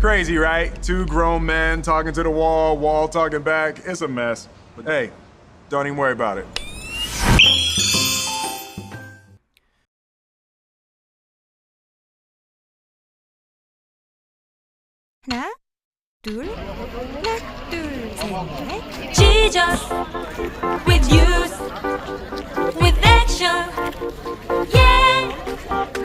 Crazy, right? Two grown men talking to the wall, wall talking back. It's a mess. But hey, don't even worry about it. 하나, 둘, 하나, 둘, 셋, 넷. Jesus, with with action, yeah.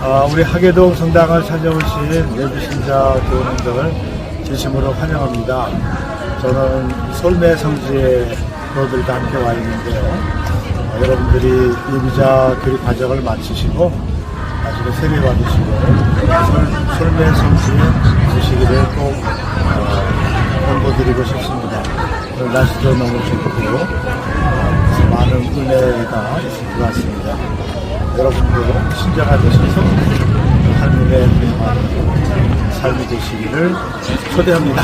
아, 우리 하계동 성당을 찾아오신 예비 신자 교우님들 진심으로 환영합니다. 저는 솔매 성지에 너들과 함께 와 있는데요. 어, 여러분들이 예비자 교리 과정을 마치시고 나중에 세례 받으시고 솔, 솔매 성지에 오시기를 꼭 어, 권고드리고 싶습니다. 날씨도 너무 좋고 어, 많은 은혜가 있을 것 같습니다. 여러분도 신자가 되셔서 하나님의 삶이 되시기를 초대합니다.